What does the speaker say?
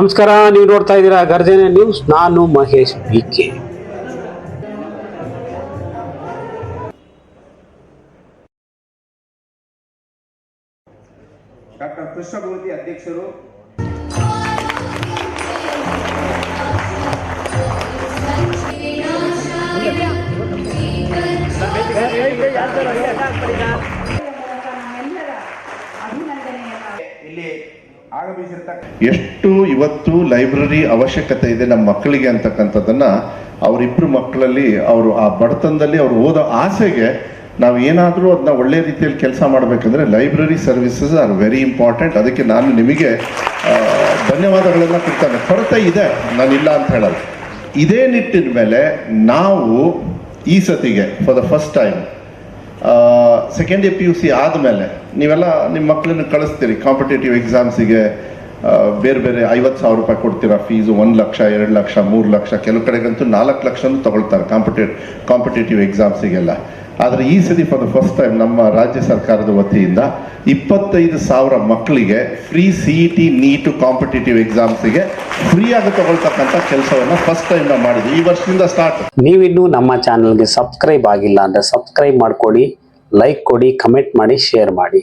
ನಮಸ್ಕಾರ ನೀವು ನೋಡ್ತಾ ಇದ್ದೀರಾ ಗರ್ಜನೆ ನ್ಯೂಸ್. ನಾನು Mahesh B K. Doctor Krishnamurthy ಅಧ್ಯಕ್ಷರು. ಎಷ್ಟು ಇವತ್ತು ಲೈಬ್ರರಿ ಅವಶ್ಯಕತೆ ಇದೆ ನಮ್ಮ ಮಕ್ಕಳಿಗೆ ಅಂತಕ್ಕಂಥದ್ದನ್ನ ಅವರಿಬ್ರು ಮಕ್ಕಳಲ್ಲಿ ಅವರು ಆ ಬಡತನದಲ್ಲಿ ಅವ್ರು ಓದೋ ಆಸೆಗೆ ನಾವು ಏನಾದರೂ ಅದನ್ನ ಒಳ್ಳೆ ರೀತಿಯಲ್ಲಿ ಕೆಲಸ ಮಾಡಬೇಕಂದ್ರೆ library services are very important. ಅದಕ್ಕೆ ನಾನು ನಿಮಗೆ ಧನ್ಯವಾದಗಳನ್ನು ಕೊಡ್ತೇನೆ. ಕೊರತೆ ಇದೆ, ನಾನಿಲ್ಲ ಅಂತ ಹೇಳಲ್ಲ. ಇದೇ ನಿಟ್ಟಿನ ಮೇಲೆ ನಾವು ಈ ಸತಿಗೆ for the first time second P U C ಆದಮೇಲೆ ನೀವೆಲ್ಲ ನಿಮ್ಮ ಮಕ್ಕಳನ್ನು ಕಳಿಸ್ತೀರಿ ಕಾಂಪಿಟೇಟಿವ್ ಎಕ್ಸಾಮ್ಸಿಗೆ ಬೇರೆ ಬೇರೆ ಐವತ್ತು ಸಾವಿರ ರೂಪಾಯಿ ಕೊಡ್ತೀರಾ ಫೀಸು ಒಂದು ಲಕ್ಷ, ಎರಡು ಲಕ್ಷ, ಮೂರು ಲಕ್ಷ, ಕೆಲವು ಕಡೆಗಂತೂ ನಾಲ್ಕು ಲಕ್ಷನೂ ತಗೊಳ್ತಾರೆ ಕಾಂಪಿಟೇಟ್ ಕಾಂಪಿಟೇಟಿವ್ ಎಕ್ಸಾಮ್ಸಿಗೆಲ್ಲ ಆದರೆ ಈ ಸತಿ ಫಾರ್ ದ ಫಸ್ಟ್ ಟೈಮ್ ನಮ್ಮ ರಾಜ್ಯ ಸರ್ಕಾರದ ವತಿಯಿಂದ ಇಪ್ಪತ್ತೈದು ಸಾವಿರ ಮಕ್ಕಳಿಗೆ free C E T NEET competitive ಎಕ್ಸಾಮ್ಸಿಗೆ ಫ್ರೀಯಾಗಿ ತಗೊಳ್ತಕ್ಕಂಥ ಕೆಲಸವನ್ನು ಫಸ್ಟ್ ಟೈಮ್ ನಾವು ಮಾಡಿದ್ವಿ. ಈ ವರ್ಷದಿಂದ ಸ್ಟಾರ್ಟ್ ನೀವಿನ್ನೂ ನಮ್ಮ ಚಾನಲ್ಗೆ ಸಬ್ಸ್ಕ್ರೈಬ್ ಆಗಿಲ್ಲ ಅಂದರೆ ಸಬ್ಸ್ಕ್ರೈಬ್ ಮಾಡ್ಕೊಳ್ಳಿ. ಲೈಕ್ ಕೊಡಿ ಕಮೆಂಟ್ ಮಾಡಿ ಶೇರ್ ಮಾಡಿ.